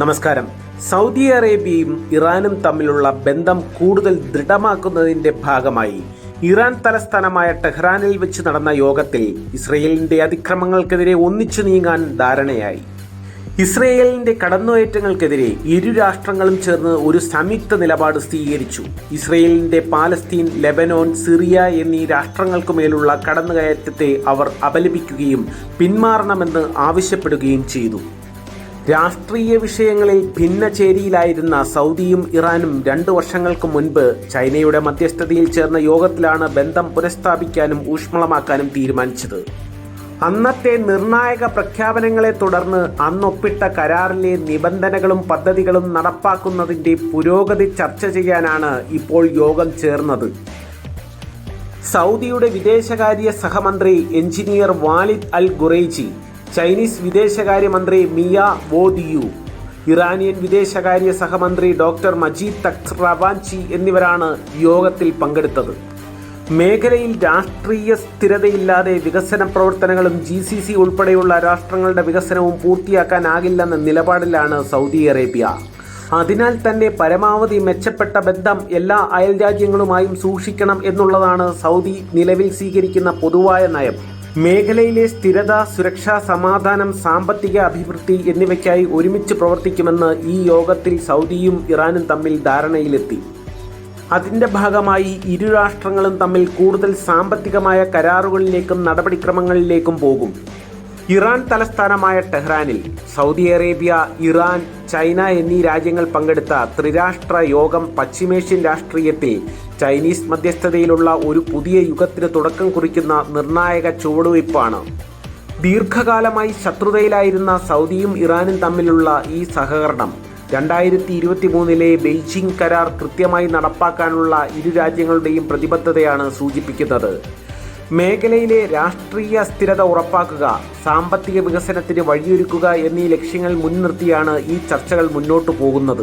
നമസ്കാരം. സൗദി അറേബ്യയും ഇറാനും തമ്മിലുള്ള ബന്ധം കൂടുതൽ ദൃഢമാക്കുന്നതിന്റെ ഭാഗമായി ഇറാൻ തലസ്ഥാനമായ ടെഹ്റാനിൽ വെച്ച് നടന്ന യോഗത്തിൽ ഇസ്രയേലിന്റെ അതിക്രമങ്ങൾക്കെതിരെ ഒന്നിച്ചു നീങ്ങാൻ ധാരണയായി. ഇസ്രയേലിന്റെ കടന്നുകയറ്റങ്ങൾക്കെതിരെ ഇരു രാഷ്ട്രങ്ങളും ചേർന്ന് ഒരു സംയുക്ത നിലപാട് സ്വീകരിച്ചു. ഇസ്രയേലിന്റെ പാലസ്തീൻ ലെബനോൻ സിറിയ എന്നീ രാഷ്ട്രങ്ങൾക്കുമേലുള്ള കടന്നുകയറ്റത്തെ അവർ അപലപിക്കുകയും പിന്മാറണമെന്ന് ആവശ്യപ്പെടുകയും ചെയ്തു. രാഷ്ട്രീയ വിഷയങ്ങളിൽ ഭിന്നചേരിയിലായിരുന്ന സൗദിയും ഇറാനും രണ്ടു വർഷങ്ങൾക്ക് മുൻപ് ചൈനയുടെ മധ്യസ്ഥതയിൽ ചേർന്ന യോഗത്തിലാണ് ബന്ധം പുനഃസ്ഥാപിക്കാനും ഊഷ്മളമാക്കാനും തീരുമാനിച്ചത്. അന്നത്തെ നിർണായക പ്രഖ്യാപനങ്ങളെ തുടർന്ന് അന്നൊപ്പിട്ട കരാറിലെ നിബന്ധനകളും പദ്ധതികളും നടപ്പാക്കുന്നതിന്റെ പുരോഗതി ചർച്ച ചെയ്യാനാണ് ഇപ്പോൾ യോഗം ചേർന്നത്. സൗദിയുടെ വിദേശകാര്യ സഹമന്ത്രി engineer Walid Al Khuraiji Chinese വിദേശകാര്യമന്ത്രി മിയ വോദിയു ഇറാനിയൻ വിദേശകാര്യ സഹമന്ത്രി ഡോക്ടർ മജീദ് തഖ് റവാൻചി എന്നിവരാണ് യോഗത്തിൽ പങ്കെടുത്തത്. മേഖലയിൽ രാഷ്ട്രീയ സ്ഥിരതയില്ലാതെ വികസന പ്രവർത്തനങ്ങളും ജി സി സി ഉൾപ്പെടെയുള്ള രാഷ്ട്രങ്ങളുടെ വികസനവും പൂർത്തിയാക്കാനാകില്ലെന്ന നിലപാടിലാണ് സൗദി അറേബ്യ. അതിനാൽ തന്നെ പരമാവധി മെച്ചപ്പെട്ട ബന്ധം എല്ലാ അയൽ രാജ്യങ്ങളുമായും സൂക്ഷിക്കണം എന്നുള്ളതാണ് സൗദി നിലവിൽ സ്വീകരിക്കുന്ന പൊതുവായ നയം. മേഖലയിലെ സ്ഥിരത സുരക്ഷ സമാധാനം സാമ്പത്തിക അഭിവൃദ്ധി എന്നിവയ്ക്കായി ഒരുമിച്ച് പ്രവർത്തിക്കുമെന്ന് ഈ യോഗത്തിൽ സൗദിയും ഇറാനും തമ്മിൽ ധാരണയിലെത്തി. അതിന്റെ ഭാഗമായി ഇരു രാഷ്ട്രങ്ങളും തമ്മിൽ കൂടുതൽ സാമ്പത്തികമായ കരാറുകളിലേക്കും നടപടിക്രമങ്ങളിലേക്കും പോകും. ഇറാൻ തലസ്ഥാനമായ ടെഹ്റാനിൽ സൗദി അറേബ്യ ഇറാൻ ചൈന എന്നീ രാജ്യങ്ങൾ പങ്കെടുത്ത ത്രിരാഷ്ട്ര യോഗം പശ്ചിമേഷ്യൻ രാഷ്ട്രീയത്തിൽ ചൈനീസ് മധ്യസ്ഥതയിലുള്ള ഒരു പുതിയ യുഗത്തിന് തുടക്കം കുറിക്കുന്ന നിർണായക ചുവടുവയ്പ്പാണ്. ദീർഘകാലമായി ശത്രുതയിലായിരുന്ന സൗദിയും ഇറാനും തമ്മിലുള്ള ഈ സഹകരണം രണ്ടായിരത്തി ഇരുപത്തി മൂന്നിലെ ബെയ്ജിംഗ് കരാർ കൃത്യമായി നടപ്പാക്കാനുള്ള ഇരു രാജ്യങ്ങളുടെയും പ്രതിബദ്ധതയാണ് സൂചിപ്പിക്കുന്നത്. മേഖലയിലെ രാഷ്ട്രീയ സ്ഥിരത ഉറപ്പാക്കുക സാമ്പത്തിക വികസനത്തിന് വഴിയൊരുക്കുക എന്നീ ലക്ഷ്യങ്ങൾ മുൻനിർത്തിയാണ് ഈ ചർച്ചകൾ മുന്നോട്ടു പോകുന്നത്.